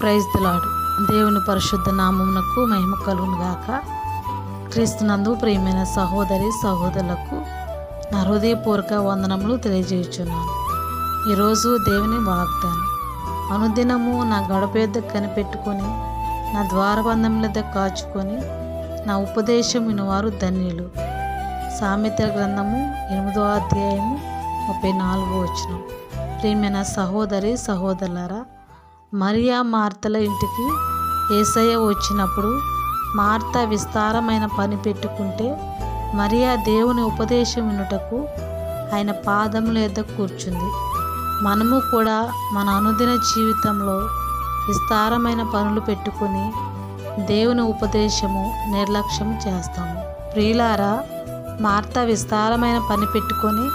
Praise దిలాడు దేవుని పరిశుద్ధ నామమునకు మహిమ కలుగునుగాక క్రీస్తునందు ప్రియమైన సహోదరి సహోదరులకు నా హృదయపూర్వక వందనములు తెలియజేయుచున్నాను. ఈరోజు దేవుని వాగ్దానం. అనుదినము నా గడప కనిపెట్టుకొని నా ద్వారబంధం కాచుకొని నా ఉపదేశం వినివారు ధన్యులు. సామెత గ్రంథము ఎనిమిదో అధ్యాయము ముప్పై నాలుగో వచ్చిన ప్రియమైన సహోదరి సహోదరులారా మరియా మార్తల ఇంటికి ఏసయ్య వచ్చినప్పుడు మార్త విస్తారమైన పని పెట్టుకుంటే మరియా దేవుని ఉపదేశం వినుటకు ఆయన పాదముల ఎద్ద కూర్చుంది. మనము కూడా మన అనుదిన జీవితంలో విస్తారమైన పనులు పెట్టుకొని దేవుని ఉపదేశము నిర్లక్ష్యం చేస్తాము. ప్రియులారా మార్త విస్తారమైన పని పెట్టుకొని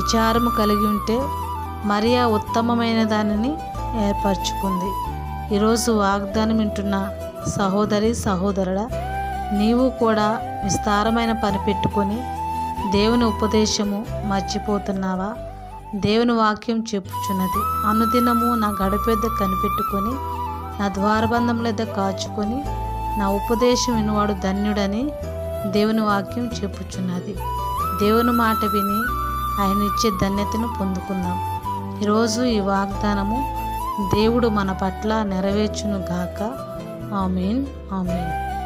విచారము కలిగి ఉంటే మరియా ఉత్తమమైన దానిని ఏర్పరచుకుంది. ఈరోజు వాగ్దానం వింటున్న సహోదరి సహోదరుడా నీవు కూడా విస్తారమైన పని పెట్టుకొని దేవుని ఉపదేశము మర్చిపోతున్నావా? దేవుని వాక్యం చెప్పుచున్నది. అనుదినము నా గడపెద్ద కనిపెట్టుకొని నా ద్వారబంధం లేద కాచుకొని నా ఉపదేశం వినివాడు ధన్యుడని దేవుని వాక్యం చెప్పుచున్నది. దేవుని మాట విని ఆయన ఇచ్చే ధన్యతను పొందుకుందాం. ఈరోజు ఈ వాగ్దానము దేవుడు మన పట్ల నెరవేర్చును గాక ఆమెన్ ఆమెన్.